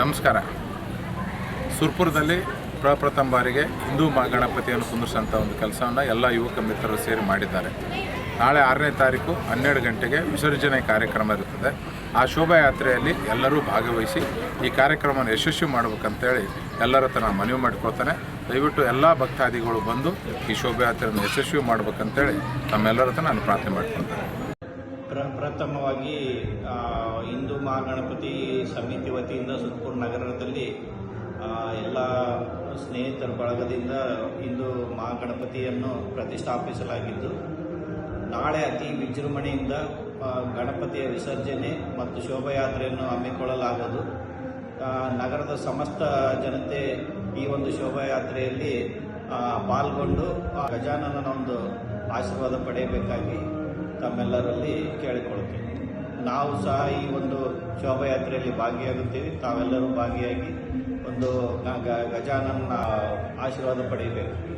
ನಮಸ್ಕಾರ. ಸುರ್ಪುರದಲ್ಲಿ ಪ್ರಪ್ರಥಮ ಬಾರಿಗೆ ಹಿಂದೂ ಮಹಾಗಣಪತಿಯನ್ನು ಕುಂದಿರಿಸೋಂಥ ಒಂದು ಕೆಲಸವನ್ನು ಎಲ್ಲ ಯುವಕ ಮಿತ್ರರು ಸೇರಿ ಮಾಡಿದ್ದಾರೆ. ನಾಳೆ ಆರನೇ ತಾರೀಕು ಹನ್ನೆರಡು ಗಂಟೆಗೆ ವಿಸರ್ಜನೆ ಕಾರ್ಯಕ್ರಮ ಇರುತ್ತದೆ. ಆ ಶೋಭಾಯಾತ್ರೆಯಲ್ಲಿ ಎಲ್ಲರೂ ಭಾಗವಹಿಸಿ ಈ ಕಾರ್ಯಕ್ರಮವನ್ನು ಯಶಸ್ವಿ ಮಾಡಬೇಕಂತೇಳಿ ಎಲ್ಲರ ಹತ್ರ ನಾನು ಮನವಿ ಮಾಡಿಕೊಳ್ತಾನೆ. ದಯವಿಟ್ಟು ಎಲ್ಲ ಭಕ್ತಾದಿಗಳು ಬಂದು ಈ ಶೋಭಾಯಾತ್ರೆಯನ್ನು ಯಶಸ್ವಿ ಮಾಡ್ಬೇಕಂತೇಳಿ ನಮ್ಮೆಲ್ಲರ ಹತ್ರ ನಾನು ಪ್ರಾರ್ಥನೆ ಮಾಡ್ಕೊಳ್ತೇನೆ. ಪ್ರ, ಪ್ರಥಮವಾಗಿ ಹಿಂದೂ ಮಹಾಗಣಪತಿ ಸಮಿತಿ ವತಿಯಿಂದ ಸುತ್ತೂರು ನಗರದಲ್ಲಿ ಎಲ್ಲ ಸ್ನೇಹಿತರ ಬಳಗದಿಂದ ಹಿಂದೂ ಮಹಾಗಣಪತಿಯನ್ನು ಪ್ರತಿಷ್ಠಾಪಿಸಲಾಗಿದ್ದು, ನಾಳೆ ಅತಿ ವಿಜೃಂಭಣೆಯಿಂದ ಗಣಪತಿಯ ವಿಸರ್ಜನೆ ಮತ್ತು ಶೋಭಾಯಾತ್ರೆಯನ್ನು ಹಮ್ಮಿಕೊಳ್ಳಲಾಗದು. ನಗರದ ಸಮಸ್ತ ಜನತೆ ಈ ಒಂದು ಶೋಭಾಯಾತ್ರೆಯಲ್ಲಿ ಪಾಲ್ಗೊಂಡು ಗಜಾನನ ಒಂದು ಆಶೀರ್ವಾದ ಪಡೆಯಬೇಕಾಗಿ ತಮ್ಮೆಲ್ಲರಲ್ಲಿ ಕೇಳಿಕೊಳ್ಳುತ್ತೇವೆ ನಾವು ಸಹ ಈ ಒಂದು ಶೋಭಾಯಾತ್ರೆಯಲ್ಲಿ ಭಾಗಿಯಾಗುತ್ತೇವೆ. ತಾವೆಲ್ಲರೂ ಭಾಗಿಯಾಗಿ ಒಂದು ಗ- ಗ- ಗಜಾನನ ಆಶೀರ್ವಾದ ಪಡೆಯಬೇಕು.